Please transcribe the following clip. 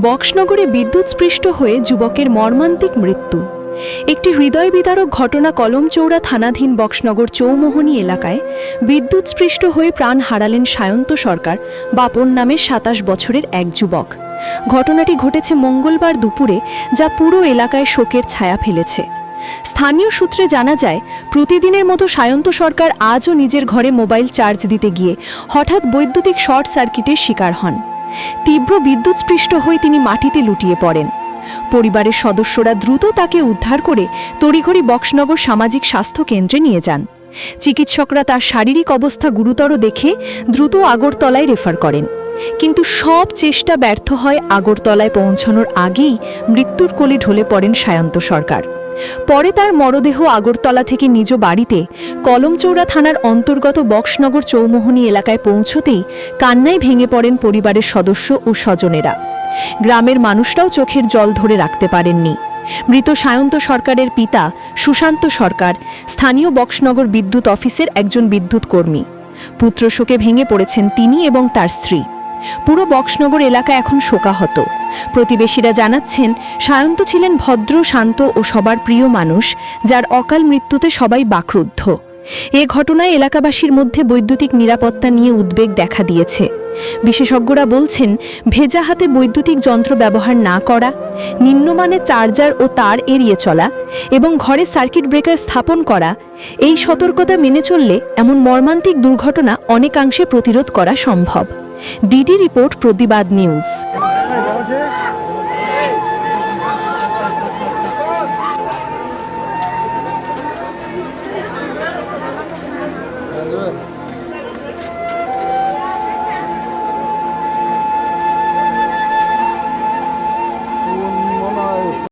বক্সনগরে বিদ্যুৎস্পৃষ্ট হয়ে যুবকের মর্মান্তিক মৃত্যু। একটি হৃদয় বিদারক ঘটনা কলমচৌড়া থানাধীন বক্সনগর চৌমোহনী এলাকায় বিদ্যুৎস্পৃষ্ট হয়ে প্রাণ হারালেন সায়ন্ত সরকার, বাপন নামের সাতাশ বছরের এক যুবক। ঘটনাটি ঘটেছে মঙ্গলবার দুপুরে, যা পুরো এলাকায় শোকের ছায়া ফেলেছে। স্থানীয় সূত্রে জানা যায়, প্রতিদিনের মতো সায়ন্ত সরকার আজও নিজের ঘরে মোবাইল চার্জ দিতে গিয়ে হঠাৎ বৈদ্যুতিক শর্ট সার্কিটের শিকার হন। তীব্র বিদ্যুৎস্পৃষ্ট হয়ে তিনি মাটিতে লুটিয়ে পড়েন। পরিবারের সদস্যরা দ্রুত তাকে উদ্ধার করে তড়িঘড়ি বক্সনগর সামাজিক স্বাস্থ্য কেন্দ্রে নিয়ে যান। চিকিৎসকরা তার শারীরিক অবস্থা গুরুতর দেখে দ্রুত আগরতলায় রেফার করেন। কিন্তু সব চেষ্টা ব্যর্থ হয় আগরতলায় পৌঁছানোর আগেই মৃত্যুর কোলে ঢলে পড়েন সায়ন্ত সরকার। পরে তার মরদেহ আগরতলা থেকে নিজ বাড়িতে কলমচৌড়া থানার অন্তর্গত বক্সনগর চৌমোহনী এলাকায় পৌঁছতেই কান্নায় ভেঙে পড়েন পরিবারের সদস্য ও স্বজনেরা। গ্রামের মানুষরাও চোখের জল ধরে রাখতে পারেননি। মৃত সায়ন্ত সরকারের পিতা সুশান্ত সরকার স্থানীয় বক্সনগর বিদ্যুৎ অফিসের একজন বিদ্যুৎ কর্মী পুত্র শোকে ভেঙে পড়েছেন তিনি এবং তার স্ত্রী। পুরো বক্সনগর এলাকা এখন শোকাহত। প্রতিবেশীরা জানাচ্ছেন, সায়ন্ত ছিলেন ভদ্র, শান্ত ও সবার প্রিয় মানুষ, যার অকাল মৃত্যুতে সবাই বাকরুদ্ধ। এ ঘটনায় এলাকাবাসীর মধ্যে বৈদ্যুতিক নিরাপত্তা নিয়ে উদ্বেগ দেখা দিয়েছে। বিশেষজ্ঞরা বলছেন, ভেজা হাতে বৈদ্যুতিক যন্ত্র ব্যবহার না করা, নিম্নমানের চার্জার ও তার এড়িয়ে চলা এবং ঘরে সার্কিট ব্রেকার স্থাপন করা, এই সতর্কতা মেনে চললে এমন মর্মান্তিক দুর্ঘটনা অনেকাংশে প্রতিরোধ করা সম্ভব। ডিডি রিপোর্ট প্রতিবাদ নিউজ।